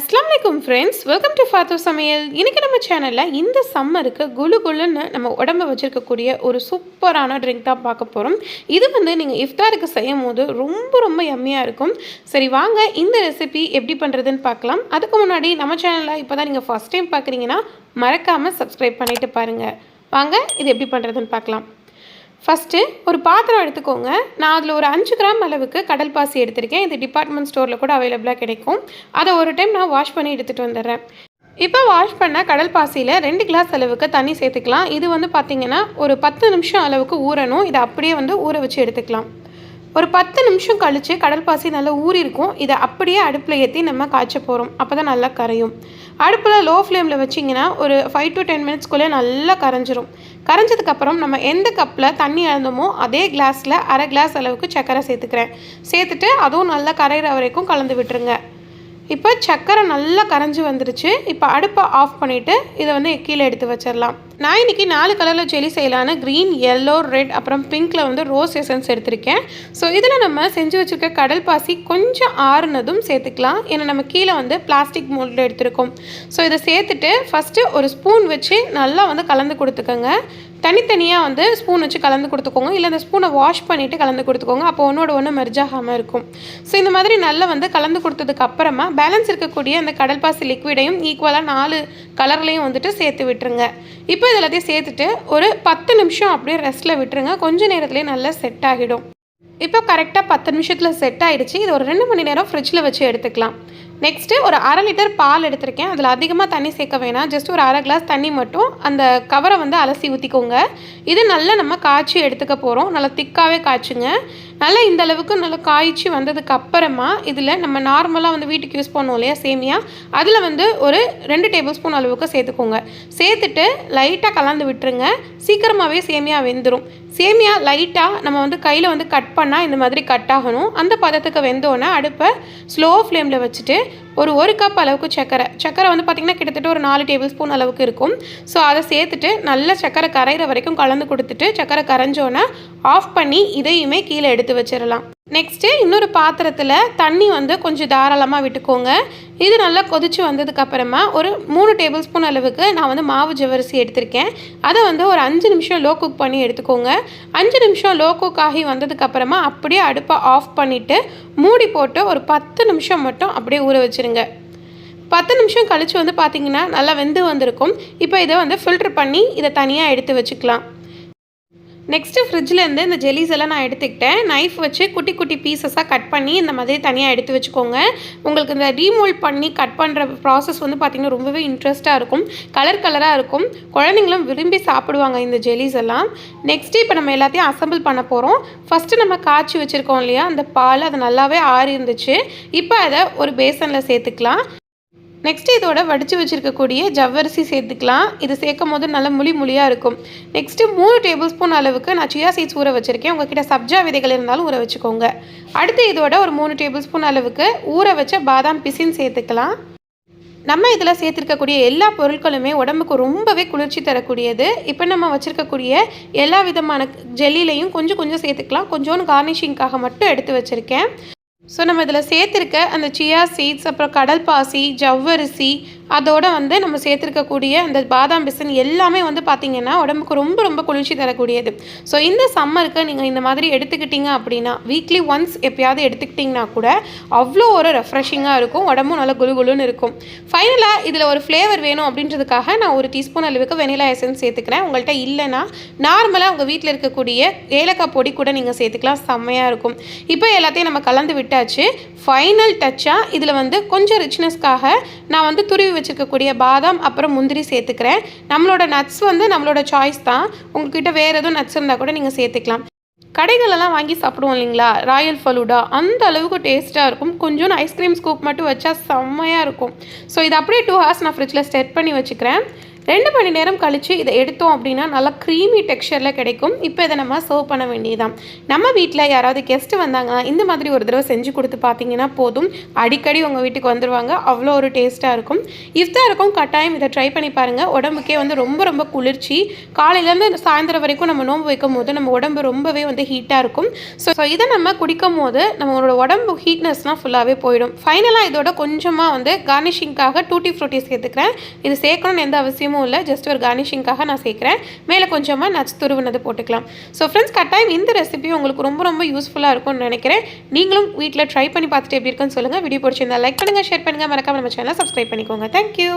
அஸ்லாம் வலைக்கும் friends welcome to ஃபாத்து சமையல் இன்றைக்கி நம்ம சேனலில் இந்த சம்மருக்கு குலு குலுன்னு நம்ம உடம்பு வச்சுருக்கக்கூடிய ஒரு சூப்பரான ட்ரிங்க் தான் பார்க்க போகிறோம் இது வந்து நீங்கள் இஃப்தாருக்கு செய்யும் போது ரொம்ப ரொம்ப எம்மையாக இருக்கும். சரி வாங்க இந்த ரெசிபி எப்படி பண்ணுறதுன்னு பார்க்கலாம். அதுக்கு முன்னாடி நம்ம சேனலில் இப்போ தான் நீங்கள் ஃபஸ்ட் டைம் பார்க்குறீங்கன்னா மறக்காமல் சப்ஸ்கிரைப் பண்ணிவிட்டு பாருங்கள் வாங்க இது எப்படி பண்ணுறதுன்னு பார்க்கலாம். ஃபஸ்ட்டு ஒரு பாத்திரம் எடுத்துக்கோங்க. நான் அதில் ஒரு அஞ்சு கிராம் அளவுக்கு கடல் பாசி எடுத்திருக்கேன். இது டிபார்ட்மெண்ட் ஸ்டோரில் கூட அவைலபிளாக கிடைக்கும். அதை ஒரு டைம் நான் வாஷ் பண்ணி எடுத்துகிட்டு வந்துடுறேன். இப்போ வாஷ் பண்ண கடல் பாசியில் ரெண்டு கிளாஸ் அளவுக்கு தண்ணி சேர்த்துக்கலாம். இது வந்து பார்த்திங்கன்னா ஒரு பத்து நிமிஷம் அளவுக்கு ஊறணும். இதை அப்படியே வந்து ஊற வச்சு எடுத்துக்கலாம். ஒரு பத்து நிமிஷம் கழித்து கடல் பாசி நல்லா ஊறியிருக்கும். இதை அப்படியே அடுப்பில் ஏற்றி நம்ம காய்ச்ச போகிறோம் அப்போ தான் நல்லா கரையும். அடுப்பில் லோ ஃப்ளேமில் வச்சிங்கன்னா ஒரு ஃபைவ் டு டென் மினிட்ஸ்க்குள்ளே நல்லா கரைஞ்சிரும். கரைஞ்சதுக்கப்புறம் நம்ம எந்த கப்பில் தண்ணி அளந்தோமோ அதே கிளாஸில் அரை கிளாஸ் அளவுக்கு சர்க்கரை சேர்த்துக்கிறேன். சேர்த்துட்டு அதுவும் நல்லா கரையிற வரைக்கும் கலந்து விட்டுருங்க. இப்போ சர்க்கரை நல்லா கரைஞ்சி வந்துருச்சு. இப்போ அடுப்பை ஆஃப் பண்ணிவிட்டு இதை வந்து கீழே எடுத்து வச்சிடலாம். நான் இன்றைக்கி நாலு கலரில் ஜெலி செய்யலான்னு க்ரீன் எல்லோ ரெட் அப்புறம் பிங்க்கில் வந்து ரோஸ் எசன்ஸ் எடுத்திருக்கேன். ஸோ இதில் நம்ம செஞ்சு வச்சுருக்க கடல் பாசி கொஞ்சம் ஆறுனதும் சேர்த்துக்கலாம். ஏன்னா நம்ம கீழே வந்து பிளாஸ்டிக் மோல்டில் எடுத்திருக்கோம். ஸோ இதை சேர்த்துட்டு ஃபஸ்ட்டு ஒரு ஸ்பூன் வச்சு நல்லா வந்து கலந்து கொடுத்துக்கோங்க. தனித்தனியாக வந்து ஸ்பூன் வச்சு கலந்து கொடுத்துக்கோங்க. இல்லை அந்த ஸ்பூனை வாஷ் பண்ணிவிட்டு கலந்து கொடுத்துக்கோங்க. அப்போ ஒன்றோட ஒன்று மெர்ஜாகாமல் இருக்கும். ஸோ இந்த மாதிரி நல்லா வந்து கலந்து கொடுத்ததுக்கு அப்புறமா பேலன்ஸ் இருக்கக்கூடிய அந்த கடல் பாசி லிக்விடையும் ஈக்குவலாக நாலு கலர்லேயும் வந்துட்டு சேர்த்து விட்டுருங்க. இப்போ இது எல்லாத்தையும் சேர்த்துட்டு ஒரு பத்து நிமிஷம் அப்படியே ரெஸ்ட்டில் விட்டுருங்க. கொஞ்சம் நேரத்துலேயே நல்லா செட் ஆகிடும். இப்போ கரெக்டாக பத்து நிமிஷத்தில் செட் ஆகிடுச்சு இது ஒரு ரெண்டு மணி நேரம் ஃப்ரிட்ஜில் வச்சு எடுத்துக்கலாம். நெக்ஸ்ட்டு ஒரு அரை லிட்டர் பால் எடுத்திருக்கேன். அதில் அதிகமாக தண்ணி சேர்க்க வேணாம். ஜஸ்ட் ஒரு அரை கிளாஸ் தண்ணி மட்டும். அந்த கவரை வந்து அலசி ஊற்றிக்கோங்க இது நல்லா நம்ம காய்ச்சி எடுத்துக்க போகிறோம் நல்லா திக்காகவே காய்ச்சுங்க. நல்லா இந்த அளவுக்கு நல்லா காய்ச்சி வந்ததுக்கு அப்புறமா இதில் நம்ம நார்மலாக வந்து வீட்டுக்கு யூஸ் பண்ணுவோம் இல்லையா சேமியா? அதில் வந்து ஒரு ரெண்டு டேபிள் ஸ்பூன் அளவுக்கு சேர்த்துக்கோங்க. சேர்த்துட்டு லைட்டாக கலந்து விட்டுருங்க. சீக்கிரமாகவே சேமியா வெந்துடும் சேமியா லைட்டாக நம்ம வந்து கையில் வந்து கட் பண்ணால் இந்த மாதிரி கட் ஆகணும். அந்த பதத்துக்கு வெந்தோடனே அடுப்பை ஸ்லோ ஃப்ளேமில் வச்சுட்டு ஒரு ஒரு கப் அளவுக்கு சர்க்கரை சர்க்கரை வந்து பார்த்திங்கன்னா கிட்டத்தட்ட ஒரு நாலு டேபிள் ஸ்பூன் அளவுக்கு இருக்கும். ஸோ அதை சேர்த்துட்டு நல்லா சர்க்கரை கரைகிற வரைக்கும் கலந்து கொடுத்துட்டு சர்க்கரை கரைஞ்சோன்னே ஆஃப் பண்ணி இதையுமே கீழே எடுத்து வச்சிடலாம் நெக்ஸ்ட்டு இன்னொரு பாத்திரத்தில் தண்ணி வந்து கொஞ்சம் தாராளமாக விட்டுக்கோங்க. இது நல்லா கொதிச்சு வந்ததுக்கப்புறமா ஒரு மூணு டேபிள் ஸ்பூன் அளவுக்கு நான் வந்து மாவு ஜவரிசி எடுத்திருக்கேன். அதை வந்து ஒரு அஞ்சு நிமிஷம் லோ குக் பண்ணி எடுத்துக்கோங்க. அஞ்சு நிமிஷம் லோ குக் ஆகி வந்ததுக்கப்புறமா அப்படியே அடுப்பை ஆஃப் பண்ணிவிட்டு மூடி போட்டு ஒரு பத்து நிமிஷம் மட்டும் அப்படியே ஊற வச்சுருங்க. பத்து நிமிஷம் கழித்து வந்து பார்த்திங்கன்னா நல்லா வெந்து வந்திருக்கும். இப்போ இதை வந்து ஃபில்ட்ரு பண்ணி இதை தனியாக எடுத்து வச்சுக்கலாம். நெக்ஸ்ட்டு ஃப்ரிட்ஜ்லேருந்து இந்த ஜெல்லிஸ் எல்லாம் நான் எடுத்துக்கிட்டேன். நைஃப் வச்சு குட்டி குட்டி பீசஸாக கட் பண்ணி இந்த மாதிரி தனியாக எடுத்து வச்சுக்கோங்க. உங்களுக்கு இந்த ரீமோல்ட் பண்ணி கட் பண்ணுற ப்ராசஸ் வந்து பார்த்திங்கன்னா ரொம்பவே இன்ட்ரெஸ்ட்டாக இருக்கும். கலர் கலராக இருக்கும். குழந்தைங்களும் விரும்பி சாப்பிடுவாங்க இந்த ஜெல்லிஸ் எல்லாம். நெக்ஸ்ட்டு இப்போ நம்ம எல்லாத்தையும் அசம்பிள் பண்ண போகிறோம் ஃபஸ்ட்டு நம்ம காய்ச்சி வச்சுருக்கோம் இல்லையா? அந்த பால் அது நல்லாவே ஆறி இருந்துச்சு இப்போ அதை ஒரு பேசனில் சேர்த்துக்கலாம். நெக்ஸ்ட்டு இதோட வடித்து வச்சுருக்கக்கூடிய ஜவ்வரிசி சேர்த்துக்கலாம். இது சேர்க்கும் போது நல்ல முழி முளியாக இருக்கும். நெக்ஸ்ட்டு மூணு டேபிள் ஸ்பூன் அளவுக்கு நான் சியா சீட்ஸ் ஊற வச்சுருக்கேன். உங்ககிட்ட சப்ஜா விதைகள் இருந்தாலும் ஊற வச்சுக்கோங்க. அடுத்து இதோட ஒரு மூணு டேபிள் ஸ்பூன் அளவுக்கு ஊற வச்ச பாதாம் பிசின் சேர்த்துக்கலாம். நம்ம இதில் சேர்த்துருக்கக்கூடிய எல்லா பொருட்களுமே உடம்புக்கு ரொம்பவே குளிர்ச்சி தரக்கூடியது. இப்போ நம்ம வச்சுருக்கக்கூடிய எல்லா விதமான ஜெல்லிலையும் கொஞ்சம் கொஞ்சம் சேர்த்துக்கலாம். கொஞ்சோன்னு கார்னிஷிங்காக மட்டும் எடுத்து வச்சுருக்கேன். ஸோ நம்ம இதில் சேர்த்துருக்க அந்த சியா சீட்ஸ் அப்புறம் கடல் பாசி ஜவ்வரிசி அதோடு வந்து நம்ம சேர்த்துருக்கக்கூடிய அந்த பாதாம் பிசன் எல்லாமே வந்து பார்த்திங்கன்னா உடம்புக்கு ரொம்ப ரொம்ப குளிர்ச்சி தரக்கூடியது. ஸோ இந்த சம்மருக்கு நீங்கள் இந்த மாதிரி எடுத்துக்கிட்டீங்க அப்படின்னா வீக்லி ஒன்ஸ் எப்பயாவது எடுத்துக்கிட்டிங்கன்னா கூட அவ்வளோ ஒரு ரெஃப்ரெஷிங்காக இருக்கும். உடம்பும் நல்லா குளு குளுன்னு இருக்கும் ஃபைனலாக இதில் ஒரு ஃப்ளேவர் வேணும் அப்படின்றதுக்காக நான் ஒரு டீஸ்பூன் அளவுக்கு வெனிலா எசன்ஸ் சேர்த்துக்கிறேன். உங்கள்கிட்ட இல்லைன்னா நார்மலாக உங்கள் வீட்டில் இருக்கக்கூடிய ஏலக்காய் பொடி கூட நீங்கள் சேர்த்துக்கலாம். செம்மையாக இருக்கும். இப்போ எல்லாத்தையும் நம்ம கலந்து விட்டாச்சு. ஃபைனல் டச்சாக இதில் வந்து கொஞ்சம் ரிச்னஸ்க்காக நான் வந்து துருவி வச்சுருக்கக்கூடிய பாதாம் அப்புறம் முந்திரி சேர்த்துக்கிறேன். நம்மளோட நட்ஸ் வந்து நம்மளோட சாய்ஸ் தான். உங்ககிட்ட வேறு எதுவும் நட்ஸ் இருந்தால் கூட நீங்கள் சேர்த்துக்கலாம். கடைகளெல்லாம் வாங்கி சாப்பிடுவோம் இல்லைங்களா? ராயல் ஃபலூடா. அந்த அளவுக்கு டேஸ்ட்டாக இருக்கும். கொஞ்சம் ஐஸ்கிரீம் ஸ்கூப் மட்டும் வச்சா செம்மையாக இருக்கும். ஸோ இது அப்படியே டூ ஹவர்ஸ் நான் ஃப்ரிட்ஜில் செட் பண்ணி வச்சுக்கிறேன். ரெண்டு மணி நேரம் கழித்து இதை எடுத்தோம் அப்படின்னா நல்லா க்ரீமி டெக்ஸ்சரில் கிடைக்கும். இப்போ இதை நம்ம சர்வ் பண்ண வேண்டியதுதான். நம்ம வீட்டில் யாராவது கெஸ்ட்டு வந்தாங்கன்னா இந்த மாதிரி ஒரு தடவை செஞ்சு கொடுத்து பார்த்தீங்கன்னா போதும். அடிக்கடி உங்கள் வீட்டுக்கு வந்துடுவாங்க அவ்வளோ ஒரு டேஸ்ட்டாக இருக்கும். இஃப்தாருக்கும் கட்டாயம் இதை ட்ரை பண்ணி பாருங்கள் உடம்புக்கே வந்து ரொம்ப ரொம்ப குளிர்ச்சி. காலையிலேருந்து சாயந்தரம் வரைக்கும் நம்ம நோன்பு வைக்கும் போது நம்ம உடம்பு ரொம்பவே வந்து ஹீட்டாக இருக்கும். ஸோ ஸோ இதை நம்ம குடிக்கும் போது நம்மளோட உடம்பு ஹீட்னஸ்லாம் ஃபுல்லாகவே போயிடும். ஃபைனலாக இதோட கொஞ்சமாக வந்து கார்னிஷிங்காக டூட்டி ஃப்ரூட்டி சேர்த்துக்கிறேன். இது சேர்க்கணும்னு எந்த அவசியமும் இல்லை ஜஸ்ட் ஒரு கார்னிஷிங்காக நான் சேர்க்குறேன். மேலே கொஞ்சமாக நச்சு துருவினது போட்டுக்கலாம். ஸோ ஃப்ரெண்ட்ஸ் கட்டாயம் இந்த ரெசிபி உங்களுக்கு ரொம்ப ரொம்ப யூஸ்ஃபுல்லாக இருக்கும்னு நினைக்கிறேன். நீங்களும் வீட்டில் ட்ரை பண்ணி பார்த்துட்டு எப்படி இருக்குன்னு சொல்லுங்கள் வீடியோ பிடிச்சிருந்தா லைக் பண்ணுங்கள் ஷேர் பண்ணுங்கள் மறக்காம நம்ம சேனலை சப்ஸ்கிரைப் பண்ணிக்கோங்க. தேங்க்யூ